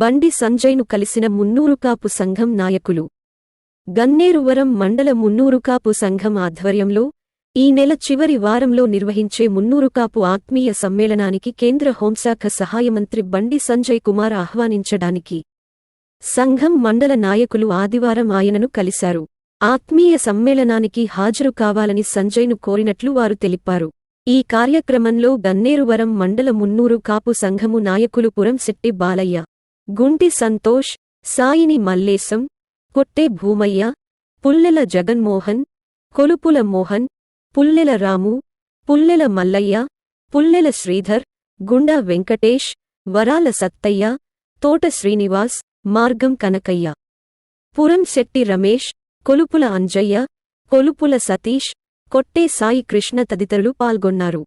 బండి సంజయ్ను కలిసిన మున్నూరుకాపు సంఘం నాయకులు. గన్నేరువరం మండల మున్నూరుకాపు సంఘం ఆధ్వర్యంలో ఈ నెల చివరి వారంలో నిర్వహించే మున్నూరుకాపు ఆత్మీయ సమ్మేళనానికి కేంద్ర హోంశాఖ సహాయమంత్రి బండి సంజయ్ కుమార్ ఆహ్వానించడానికి సంఘం మండల నాయకులు ఆదివారం ఆయనను కలిశారు. ఆత్మీయ సమ్మేళనానికి హాజరు కావాలని సంజయ్ను కోరినట్లు వారు తెలిపారు. ఈ కార్యక్రమంలో గన్నేరువరం మండల మున్నూరు కాపు సంఘము నాయకులు పురంశెట్టి బాలయ్య గుంటి సంతోష్ సాయిని మల్లేశం కొట్టే భూమయ్య పుల్లెల జగన్మోహన్ కొలుపుల మోహన్ పుల్లెల రాము పుల్లెల మల్లయ్య పుల్లెల శ్రీధర్ గుండా వెంకటేష్ వరాల సత్తయ్య తోట శ్రీనివాస్ మార్గం కనకయ్య. పురం శెట్టి రమేష్ కొలుపుల అంజయ్య కొలుపుల సతీష్ కొట్టే సాయి కృష్ణ తదితరులు పాల్గొన్నారు.